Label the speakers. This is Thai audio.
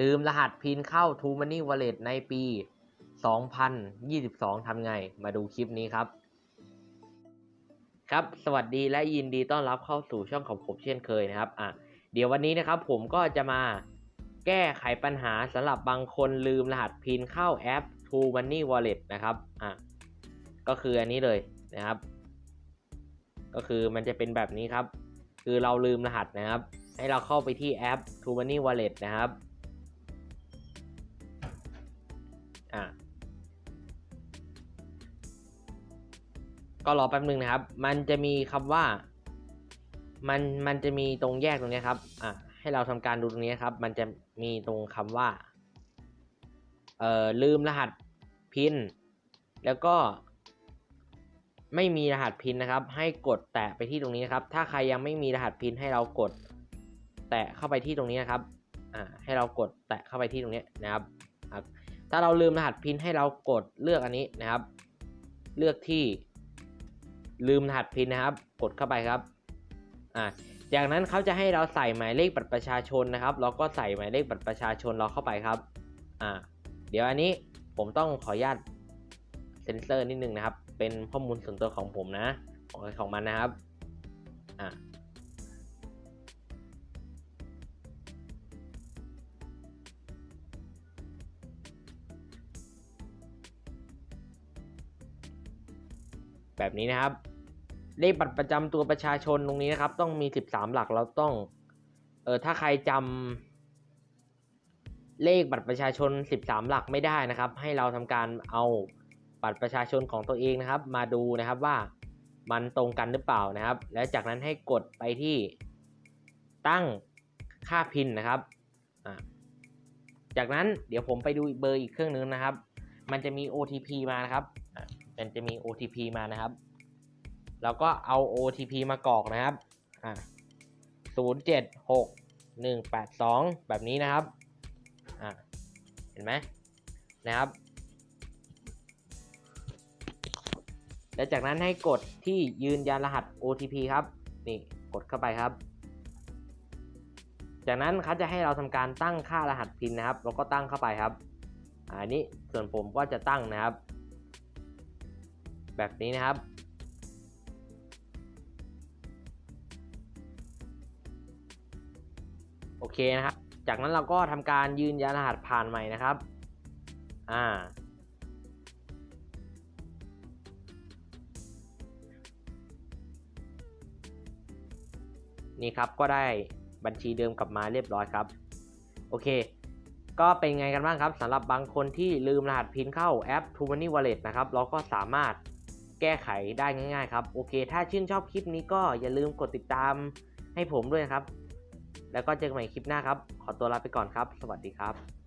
Speaker 1: ลืมรหัสพินเข้า t ู Money Wallet ในปี 2022 ทำไง มาดูคลิปนี้ครับ ครับ สวัสดีและยินดีต้อนรับเข้าสู่ช่องของผมเช่นเคยนะครับ อะ เดี๋ยววันนี้นะครับผมก็จะมาแก้ไขปัญหาสำหรับบางคนลืมรหัสพินเข้าแอป t ู Money Wallet นะครับ อะ ก็คืออันนี้เลยนะครับ ก็คือมันจะเป็นแบบนี้ครับ คือเราลืมรหัสนะครับ ให้เราเข้าไปที่แอป t ู Money Wallet นะครับ อะก็รอแป๊บนึงนะครับ มันจะมีคำว่า มัน มันจะมีตรงแยกตรงนี้ครับ อะ ให้เราทำการดูตรงนี้ครับ มันจะมีตรงคำว่า เอ่อ ลืมรหัสพิน แล้วก็ ไม่มีรหัสพินนะครับ ให้กดแตะไปที่ตรงนี้นะครับ ถ้าใครยังไม่มีรหัสพินให้เรากด แตะเข้าไปที่ตรงนี้นะครับ อ่า ให้เรากดแตะเข้าไปที่ตรงนี้นะครับอะ ถ้าเราลืมรหัสพินให้เรากดเลือกอันนี้นะครับ เลือกที่ลืมรหัสพินนะครับ กดเข้าไปครับอ่าจากนั้นเขาจะให้เราใส่หมายเลขบัตรประชาชนนะครับ เราก็ใส่หมายเลขบัตรประชาชนเราเข้าไปครับอ่าเดี๋ยวอันนี้ผมต้องขออนุญาตเซ็นเซอร์นิดนึงนะครับ เป็นข้อมูลส่วนตัวของผมนะของของมันนะครับอ่า แบบนี้นะครับ เลขบัตรประจำตัวประชาชนตรงนี้นะครับ ต้องมี 13 หลักเราต้องเออถ้าใครจำเลขบัตรประชาชน 13 หลักไม่ได้นะครับ ให้เราทำการเอาบัตรประชาชนของตัวเองนะครับ มาดูนะครับว่ามันตรงกันหรือเปล่านะครับ แล้วจากนั้นให้กดไปที่ตั้งค่าพินนะครับ จากนั้นเดี๋ยวผมไปดูเบอร์อีกเครื่องนึงนะครับ มันจะมี OTP มานะครับ มันจะมี OTP มานะครับ แล้วก็เอา OTP มากรอกนะครับอ่าศูนย์เจ็ดหกหนึ่งแปดสองแบบนี้นะครับอ่าเห็นไหมนะครับ และจากนั้นให้กดที่ยืนยันรหัส OTP ครับ นี่กดเข้าไปครับ จากนั้นเขาจะให้เราทำการตั้งค่ารหัสพินนะครับ แล้วก็ตั้งเข้าไปครับอันนี้ส่วนผมก็จะตั้งนะครับ แบบนี้นะครับ โอเคนะครับ จากนั้นเราก็ทำการยืนยันรหัสผ่านใหม่นะครับ อ่า นี่ครับก็ได้บัญชีเดิมกลับมาเรียบร้อยครับ โอเค ก็เป็นไงกันบ้างครับสำหรับบางคนที่ลืมรหัสพินเข้าแอป t ู Money Wallet นะครับ เราก็สามารถ ก้ไขได้ง่ายๆครับโอเค ถ้าชื่นชอบคลิปนี้ก็อย่าลืมกดติดตามให้ผมด้วยนะครับ แล้วก็เจอกันใหม่คลิปหน้าครับ ขอตัวลาไปก่อนครับ สวัสดีครับ